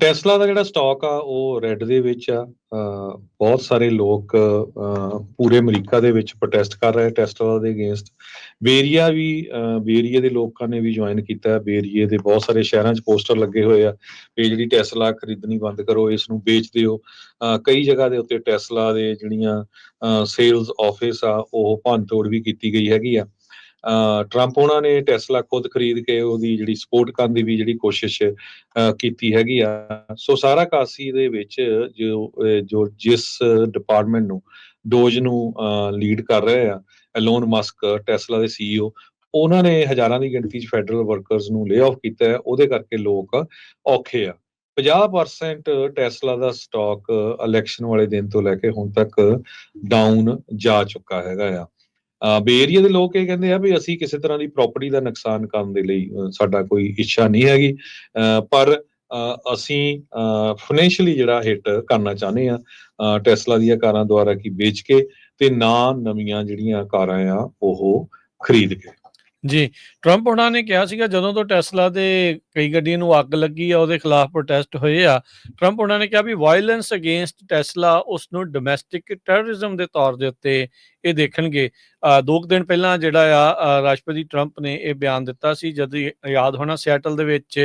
Tesla ਦਾ ਜਿਹੜਾ stock ਆ ਉਹ ਰੈੱਡ ਦੇ ਵਿੱਚ ਆ। ਬਹੁਤ ਸਾਰੇ ਲੋਕ ਪੂਰੇ ਅਮਰੀਕਾ ਦੇ ਵਿੱਚ ਪ੍ਰੋਟੈਸਟ ਕਰ ਰਹੇ ਟੈਸਲਾ ਦੇ ਅਗੇਂਸਟ ਬੇਰੀਆ ਵੀ ਅ, ਬੇਰੀਏ ਦੇ ਲੋਕਾਂ ਨੇ ਵੀ ਜੁਆਇਨ ਕੀਤਾ। ਬੇਰੀਏ ਦੇ ਬਹੁਤ ਸਾਰੇ ਸ਼ਹਿਰਾਂ 'ਚ ਪੋਸਟਰ ਲੱਗੇ ਹੋਏ ਆ ਵੀ ਜਿਹੜੀ ਟੈਸਲਾ ਖਰੀਦਣੀ ਬੰਦ ਕਰੋ ਇਸ ਨੂੰ ਵੇਚ ਦਿਓ। ਕਈ ਜਗ੍ਹਾ ਦੇ ਉੱਤੇ ਟੈਸਲਾ ਦੇ ਜਿਹੜੀਆਂ ਸੇਲਸ ਆਫਿਸ ਆ ਉਹ ਭੰਨ ਤੋੜ ਵੀ ਕੀਤੀ ਗਈ ਹੈਗੀ ਆ। ਟਰੰਪ ਉਹਨਾਂ ਨੇ ਟੈਸਲਾ ਖੁਦ ਖਰੀਦ ਕੇ ਉਹਦੀ ਜਿਹੜੀ ਸਪੋਰਟ ਕਰਨ ਦੀ ਵੀ ਜਿਹੜੀ ਕੋਸ਼ਿਸ਼ ਕੀਤੀ ਹੈਗੀ ਆ। ਸੋ ਸਾਰਾ ਕਾਸੀ ਦੇ ਵਿੱਚ ਜੋ ਜੋ ਜਿਸ ਡਿਪਾਰਟਮੈਂਟ ਨੂੰ ਡੋਜ ਨੂੰ ਲੀਡ ਕਰ ਰਹੇ ਆ ਐਲੋਨ ਮਸਕ ਟੈਸਲਾ ਦੇ ਸੀਈਓ ਉਹਨਾਂ ਨੇ ਹਜ਼ਾਰਾਂ ਦੀ ਗਿਣਤੀ 'ਚ ਫੈਡਰਲ ਵਰਕਰਸ ਨੂੰ ਲੇ ਆਫ ਕੀਤਾ ਹੈ। ਉਹਦੇ ਕਰਕੇ ਲੋਕ ਔਖੇ ਆ। 50% ਟੈਸਲਾ ਦਾ ਸਟਾਕ ਇਲੈਕਸ਼ਨ ਵਾਲੇ ਦਿਨ ਤੋਂ ਲੈ ਕੇ ਹੁਣ ਤੱਕ ਡਾਊਨ ਜਾ ਚੁੱਕਾ ਹੈਗਾ ਆ। ਬੇ ਦੇ ਲੋਕ ਇਹ ਕਹਿੰਦੇ ਆ ਵੀ ਅਸੀਂ ਕਿਸੇ ਤਰ੍ਹਾਂ ਦੀ ਪ੍ਰਾਪਰਟੀ ਦਾ ਨੁਕਸਾਨ ਕਰਨ ਦੇ ਲਈ ਸਾਡਾ ਕੋਈ ਇੱਛਾ ਨਹੀਂ ਹੈਗੀ। ਪਰ ਅਸੀਂ ਫਾਈਨੈਂਸ਼ੀਅਲੀ ਜਿਹੜਾ ਹਿੱਟ ਕਰਨਾ ਚਾਹੁੰਦੇ ਆ ਟੈਸਲਾ ਦੀਆਂ ਕਾਰਾਂ ਦੁਆਰਾ ਕੀ ਵੇਚ ਕੇ ਤੇ ਨਾ ਨਵੀਆਂ ਜਿਹੜੀਆਂ ਕਾਰਾਂ ਆ, ਉਹ ਖਰੀਦ ਕੇ। ਜੀ ਟਰੰਪ ਉਹਨਾਂ ਨੇ ਕਿਹਾ ਸੀਗਾ ਜਦੋਂ ਤੋਂ ਟੈਸਲਾ ਦੇ ਕਈ ਗੱਡੀਆਂ ਨੂੰ ਅੱਗ ਲੱਗੀ ਆ, ਉਹਦੇ ਖਿਲਾਫ ਪ੍ਰੋਟੈਸਟ ਹੋਏ ਆ ਟਰੰਪ ਉਹਨਾਂ ਨੇ ਕਿਹਾ ਵੀ ਵਾਇਲੈਂਸ ਅਗੇਂਸਟ ਟੈਸਲਾ ਉਸ ਨੂੰ ਡੋਮੈਸਟਿਕ ਟੈਰਰਿਜ਼ਮ ਦੇ ਤੌਰ ਦੇ ਉੱਤੇ ਇਹ ਦੇਖਣਗੇ। ਦੋ ਕੁ ਦਿਨ ਪਹਿਲਾਂ ਜਿਹੜਾ ਆ ਰਾਸ਼ਟਰਪਤੀ ਟਰੰਪ ਨੇ ਇਹ ਬਿਆਨ ਦਿੱਤਾ ਸੀ, ਜਦ ਯਾਦ ਹੋਣਾ ਸਿਆਟਲ ਦੇ ਵਿੱਚ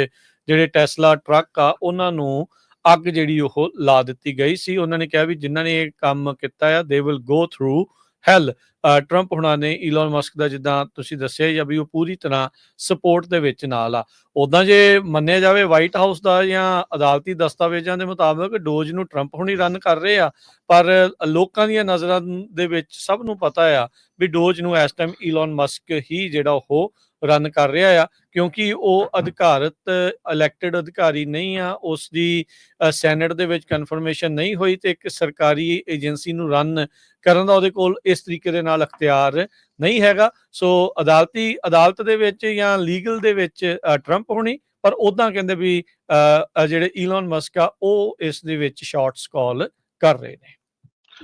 ਜਿਹੜੇ ਟੈਸਲਾ ਟਰੱਕ ਆ, ਉਹਨਾਂ ਨੂੰ ਅੱਗ ਜਿਹੜੀ ਉਹ ਲਾ ਦਿੱਤੀ ਗਈ ਸੀ। ਉਹਨਾਂ ਨੇ ਕਿਹਾ ਵੀ ਜਿਨ੍ਹਾਂ ਨੇ ਇਹ ਕੰਮ ਕੀਤਾ ਆ they will go through hell Trump ਹੁਣਾਂ ਨੇ ਈਲਨ ਮਸਕ ਦਾ ਜਿੱਦਾਂ ਤੁਸੀਂ ਦੱਸਿਆ ਜਾਂ ਵੀ ਉਹ ਪੂਰੀ ਤਰ੍ਹਾਂ ਸਪੋਰਟ ਦੇ ਵਿੱਚ ਨਾਲ ਆ। ਉਦਾਂ ਜੇ ਮੰਨਿਆ ਜਾਵੇ ਵਾਈਟ ਹਾਊਸ ਦਾ ਜਾਂ ਅਦਾਲਤੀ ਦਸਤਾਵੇਜ਼ਾਂ ਦੇ ਮੁਤਾਬਕ ਡੋਜ ਨੂੰ ਟਰੰਪ ਹੁਣੀ ਰਨ ਕਰ ਰਹੇ ਆ, ਪਰ ਲੋਕਾਂ ਦੀਆਂ ਨਜ਼ਰਾਂ ਦੇ ਵਿੱਚ ਸਭ ਨੂੰ ਪਤਾ ਆ ਵੀ ਡੋਜ ਨੂੰ ਇਸ ਟਾਈਮ ਈਲਨ ਮਸਕ ਹੀ ਜਿਹੜਾ ਉਹ ਰਨ ਕਰ ਰਿਹਾ ਆ, ਕਿਉਂਕਿ ਉਹ ਅਧਿਕਾਰਤ ਇਲੈਕਟਿਡ ਅਧਿਕਾਰੀ ਨਹੀਂ ਆ ਉਸ ਦੀ ਸੈਨੇਟ ਦੇ ਵਿੱਚ ਕਨਫਰਮੇਸ਼ਨ ਨਹੀਂ ਹੋਈ ਤੇ ਇੱਕ ਸਰਕਾਰੀ ਏਜੰਸੀ ਨੂੰ ਰਨ ਕਰਨ ਦਾ ਉਹਦੇ ਕੋਲ ਇਸ ਤਰੀਕੇ ਦੇ ਨਾਲ ਅਖਤਿਆਰ ਨਹੀਂ ਹੈਗਾ। ਸੋ ਅਦਾਲਤੀ ਅਦਾਲਤ ਦੇ ਵਿੱਚ ਜਾਂ ਲੀਗਲ ਦੇ ਵਿੱਚ ਟਰੰਪ ਹੋਣੀ ਪਰ ਉਦਾਂ ਕਹਿੰਦੇ ਵੀ ਅ, ਜਿਹੜੇ ਈਲਨ ਮਸਕ ਆ ਉਹ ਇਸ ਦੇ ਵਿੱਚ ਸ਼ਾਰਟਸ ਕਾਲ ਕਰ ਰਹੇ ਨੇ।